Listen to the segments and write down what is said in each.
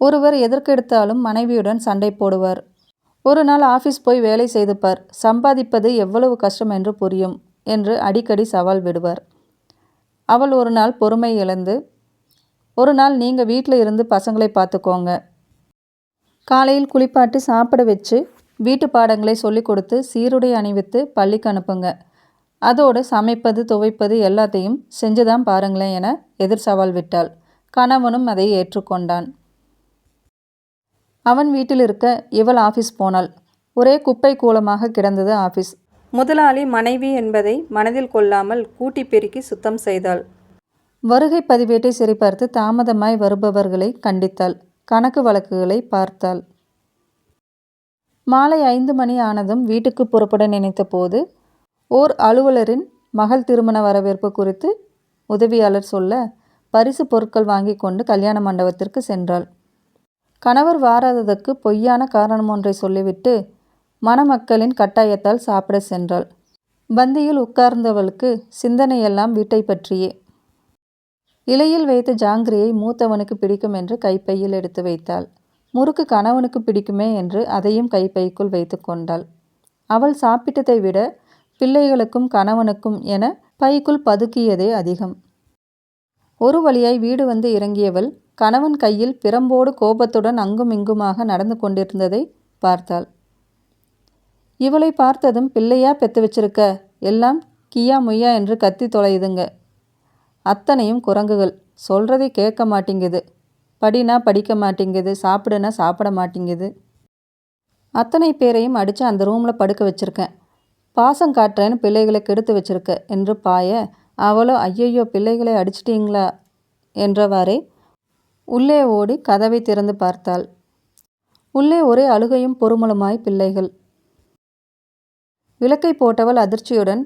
ஒருவர் எதற்கெடுத்தாலும் மனைவியுடன் சண்டை போடுவார். ஒரு நாள் ஆஃபீஸ் போய் வேலை செய்து பார் சம்பாதிப்பது எவ்வளவு கஷ்டம் என்று புரியும் என்று அடிக்கடி சவால் விடுவார். அவள் ஒரு நாள் பொறுமை இழந்து ஒரு நாள் நீங்கள் வீட்டில் இருந்து பசங்களை பார்த்துக்கோங்க. காலையில் குளிப்பாட்டி சாப்பிட வச்சு வீட்டு பாடங்களை சொல்லிக் கொடுத்து சீருடை அணிவித்து பள்ளிக்கு அனுப்புங்க. அதோடு சமைப்பது துவைப்பது எல்லாத்தையும் செஞ்சுதான் பாருங்களேன் என எதிர் சவால் விட்டாள். கணவனும் அதை ஏற்றுக்கொண்டான். அவன் வீட்டில் இருக்க இவள் ஆஃபீஸ் போனாள். ஒரே குப்பை கூலமாக கிடந்தது ஆஃபீஸ் முதலாளி மனைவி என்பதை மனதில் கொள்ளாமல் கூட்டி பெருக்கி சுத்தம் செய்தாள். வருகை பதிவேட்டை சரிபார்த்து தாமதமாய் வருபவர்களை கண்டித்தாள். கணக்கு வழக்குகளை பார்த்தாள். மாலை ஐந்து மணி ஆனதும் வீட்டுக்கு புறப்பட நினைத்த போது ஓர் அலுவலரின் மகள் திருமண வரவேற்பு குறித்து உதவியாளர் சொல்ல பரிசு பொருட்கள் வாங்கி கொண்டு கல்யாண மண்டபத்திற்கு சென்றாள். கணவர் வாராததற்கு பொய்யான காரணம் ஒன்றை சொல்லிவிட்டு மணமக்களின் கட்டாயத்தால் சாப்பிட சென்றாள். பந்தியில் உட்கார்ந்தவளுக்கு சிந்தனையெல்லாம் வீட்டை பற்றியே. இலையில் வைத்த ஜாங்கிரியை மூத்தவனுக்கு பிடிக்கும் என்று கைப்பையில் எடுத்து வைத்தாள். முறுக்கு கணவனுக்கு பிடிக்குமே என்று அதையும் கைப்பைக்குள் வைத்து கொண்டாள். அவள் சாப்பிட்டதை விட பிள்ளைகளுக்கும் கணவனுக்கும் என பைக்குள் பதுக்கியதே அதிகம். ஒரு வழியாய் வீடு வந்து இறங்கியவள் கணவன் கையில் பிரம்போடு கோபத்துடன் அங்கும் இங்குமாக நடந்து கொண்டிருந்ததை பார்த்தாள். இவளை பார்த்ததும் பிள்ளையா பெத்து வச்சிருக்க? எல்லாம் கியா முய்யா என்று கத்தி தொலையுதுங்க. அத்தனையும் குரங்குகள். சொல்றதை கேட்க மாட்டேங்குது. படினா படிக்க மாட்டேங்குது. சாப்பிடுனா சாப்பிட மாட்டேங்குது. அத்தனை பேரையும் அடித்து அந்த ரூமில் படுக்க வச்சுருக்கேன். பாசம் காட்டுறேன்னு பிள்ளைகளை கெடுத்து வச்சிருக்க? என்று பாய அவளோ ஐயையோ பிள்ளைகளை அடிச்சிட்டிங்களா? என்றவாறே உள்ளே ஓடி கதவை திறந்து பார்த்தாள். உள்ளே ஒரே அழுகையும் பொறுமலுமாய் பிள்ளைகள். விளக்கை போட்டவள் அதிர்ச்சியுடன்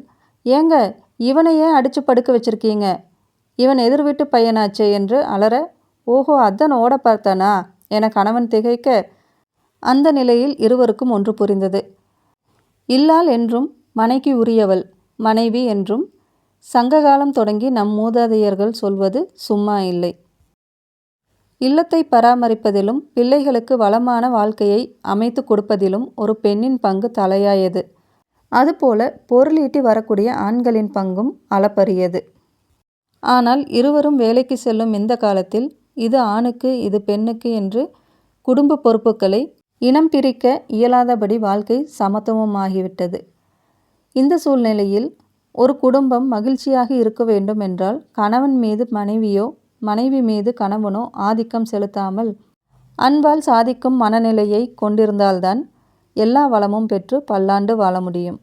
ஏங்க இவனை ஏன் அடித்து படுக்க வச்சிருக்கீங்க? இவன் எதிர் வீட்டு பையனாச்சே என்று அலற ஓஹோ அத்தன் ஓட பார்த்தானா? என கணவன் திகைக்க அந்த நிலையில் இருவருக்கும் ஒன்று புரிந்தது. இல்லாள் என்றும் மனைக்கு உரியவள் மனைவி என்றும் சங்ககாலம் தொடங்கி நம் மூதாதையர்கள் சொல்வது சும்மா இல்லை. இல்லத்தை பராமரிப்பதிலும் பிள்ளைகளுக்கு வளமான வாழ்க்கையை அமைத்து கொடுப்பதிலும் ஒரு பெண்ணின் பங்கு தலையாயது. அதுபோல பொருளீட்டி வரக்கூடிய ஆண்களின் பங்கும் அளப்பரியது. ஆனால் இருவரும் வேலைக்கு செல்லும் இந்த காலத்தில் இது ஆணுக்கு இது பெண்ணுக்கு என்று குடும்ப பொறுப்புகளை இனம் பிரிக்க இயலாதபடி வாழ்க்கை சமத்துவமாகிவிட்டது. இந்த சூழ்நிலையில் ஒரு குடும்பம் மகிழ்ச்சியாக இருக்க வேண்டும் என்றால் கணவன் மீது மனைவியோ மனைவி மீது கணவனோ ஆதிக்கம் செலுத்தாமல் அன்பால் சாதிக்கும் மனநிலையை கொண்டிருந்தால்தான் எல்லா வளமும் பெற்று பல்லாண்டு வாழ முடியும்.